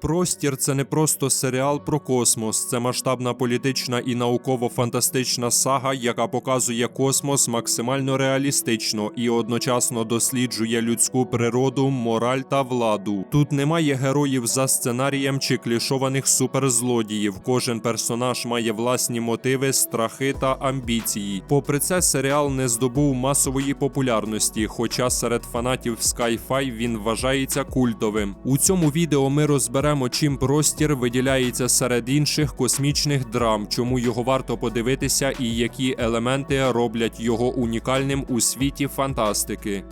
Простір це не просто серіал про космос, це масштабна політична і науково-фантастична сага, яка показує космос максимально реалістично і одночасно досліджує людську природу, мораль та владу. Тут немає героїв за сценарієм чи клішованих суперзлодіїв. Кожен персонаж має власні мотиви, страхи та амбіції. Попри це, серіал не здобув масової популярності, хоча серед фанатів Sci-Fi він вважається культовим. У цьому відео ми розберемо, чим простір виділяється серед інших космічних драм, чому його варто подивитися і які елементи роблять його унікальним у світі фантастики.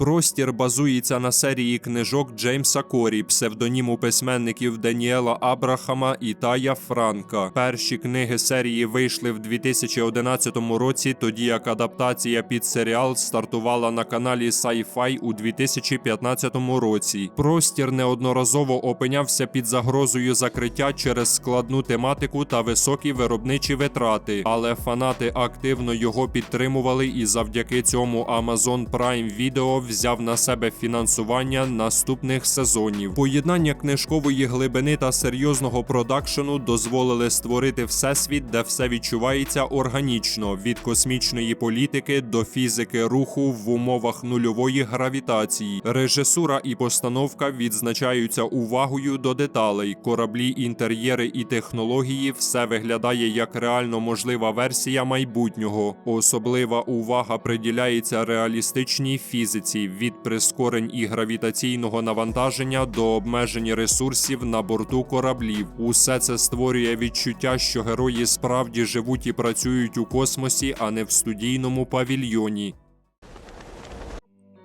Простір базується на серії книжок Джеймса Корі, псевдоніму письменників Даніела Абрахама і Тая Франка. Перші книги серії вийшли в 2011 році, тоді як адаптація під серіал стартувала на каналі Sci-Fi у 2015 році. Простір неодноразово опинявся під загрозою закриття через складну тематику та високі виробничі витрати, але фанати активно його підтримували, і завдяки цьому Amazon Prime Video взяв на себе фінансування наступних сезонів. Поєднання книжкової глибини та серйозного продакшену дозволили створити всесвіт, де все відчувається органічно від космічної політики до фізики руху в умовах нульової гравітації. Режисура і постановка відзначаються увагою до деталей. Кораблі, інтер'єри і технології все виглядає як реально можлива версія майбутнього. Особлива увага приділяється реалістичній фізиці від прискорень і гравітаційного навантаження до обмежень ресурсів на борту кораблів. Усе це створює відчуття, що герої справді живуть і працюють у космосі, а не в студійному павільйоні.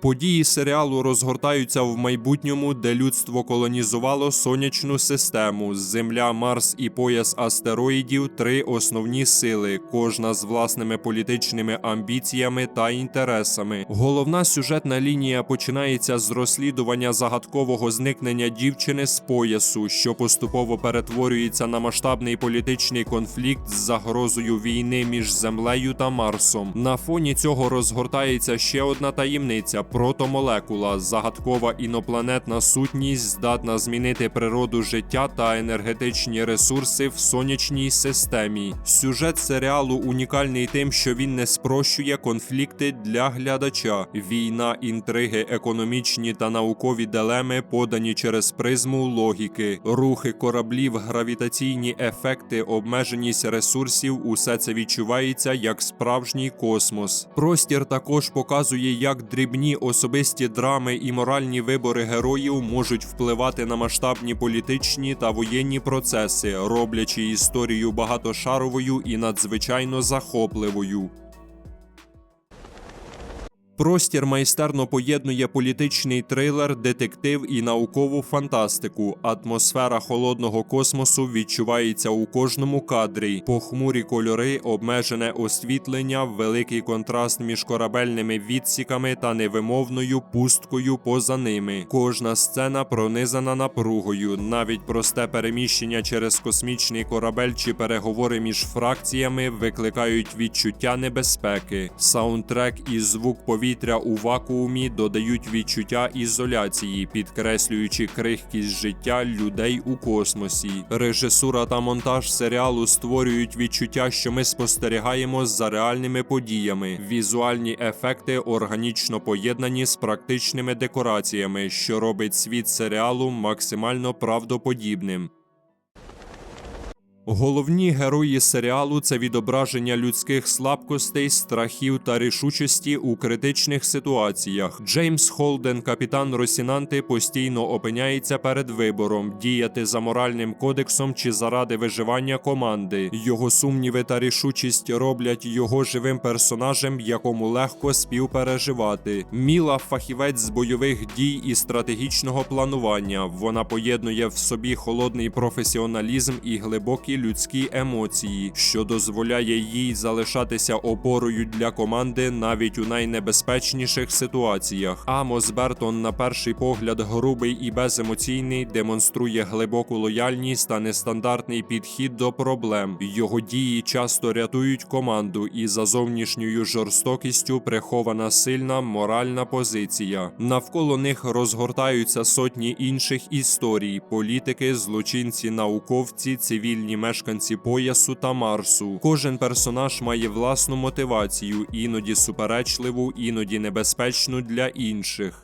Події серіалу розгортаються в майбутньому, де людство колонізувало сонячну систему. Земля, Марс і пояс астероїдів три основні сили, кожна з власними політичними амбіціями та інтересами. Головна сюжетна лінія починається з розслідування загадкового зникнення дівчини з поясу, що поступово перетворюється на масштабний політичний конфлікт з загрозою війни між Землею та Марсом. На фоні цього розгортається ще одна таємниця протомолекула, загадкова інопланетна сутність, здатна змінити природу життя та енергетичні ресурси в сонячній системі. Сюжет серіалу унікальний тим, що він не спрощує конфлікти для глядача. Війна, інтриги, економічні та наукові дилеми подані через призму логіки, рухи кораблів, гравітаційні ефекти, обмеженість ресурсів усе це відчувається як справжній космос. Простір також показує, як дрібні особисті драми і моральні вибори героїв можуть впливати на масштабні політичні та воєнні процеси, роблячи історію багатошаровою і надзвичайно захопливою. Простір майстерно поєднує політичний трилер, детектив і наукову фантастику. Атмосфера холодного космосу відчувається у кожному кадрі. Похмурі кольори, обмежене освітлення, великий контраст між корабельними відсіками та невимовною пусткою поза ними. Кожна сцена пронизана напругою. Навіть просте переміщення через космічний корабель чи переговори між фракціями викликають відчуття небезпеки. Саундтрек і звук повітря у вакуумі додають відчуття ізоляції, підкреслюючи крихкість життя людей у космосі. Режисура та монтаж серіалу створюють відчуття, що ми спостерігаємо за реальними подіями. Візуальні ефекти органічно поєднані з практичними декораціями, що робить світ серіалу максимально правдоподібним. Головні герої серіалу це відображення людських слабкостей, страхів та рішучості у критичних ситуаціях. Джеймс Холден, капітан Росінанти, постійно опиняється перед вибором діяти за моральним кодексом чи заради виживання команди. Його сумніви та рішучість роблять його живим персонажем, якому легко співпереживати. Міла фахівець з бойових дій і стратегічного планування. Вона поєднує в собі холодний професіоналізм і глибокі людські емоції, що дозволяє їй залишатися опорою для команди навіть у найнебезпечніших ситуаціях. Амос Бертон, на перший погляд, грубий і беземоційний, демонструє глибоку лояльність та нестандартний підхід до проблем. Його дії часто рятують команду, і за зовнішньою жорстокістю прихована сильна моральна позиція. Навколо них розгортаються сотні інших історій: політики, злочинці, науковці, цивільні мешканці поясу та Марсу. Кожен персонаж має власну мотивацію, іноді суперечливу, іноді небезпечну для інших.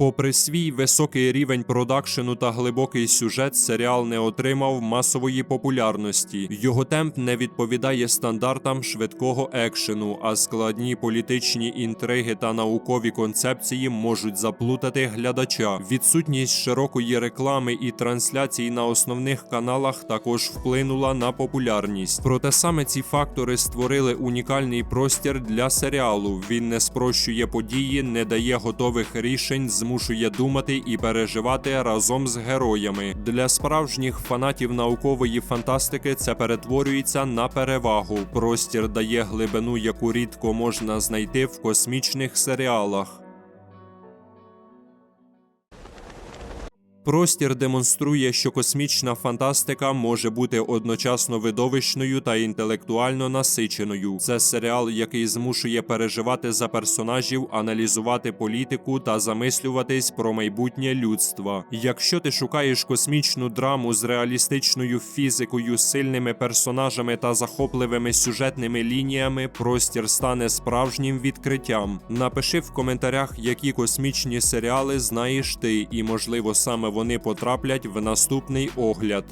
Попри свій високий рівень продакшену та глибокий сюжет, серіал не отримав масової популярності. Його темп не відповідає стандартам швидкого екшену, а складні політичні інтриги та наукові концепції можуть заплутати глядача. Відсутність широкої реклами і трансляцій на основних каналах також вплинула на популярність. Проте саме ці фактори створили унікальний простір для серіалу. Він не спрощує події, не дає готових рішень, змушує думати і переживати разом з героями. Для справжніх фанатів наукової фантастики це перетворюється на перевагу. Простір дає глибину, яку рідко можна знайти в космічних серіалах. Простір демонструє, що космічна фантастика може бути одночасно видовищною та інтелектуально насиченою. Це серіал, який змушує переживати за персонажів, аналізувати політику та замислюватись про майбутнє людства. Якщо ти шукаєш космічну драму з реалістичною фізикою, сильними персонажами та захопливими сюжетними лініями, простір стане справжнім відкриттям. Напиши в коментарях, які космічні серіали знаєш ти, і можливо саме вони потраплять в наступний огляд.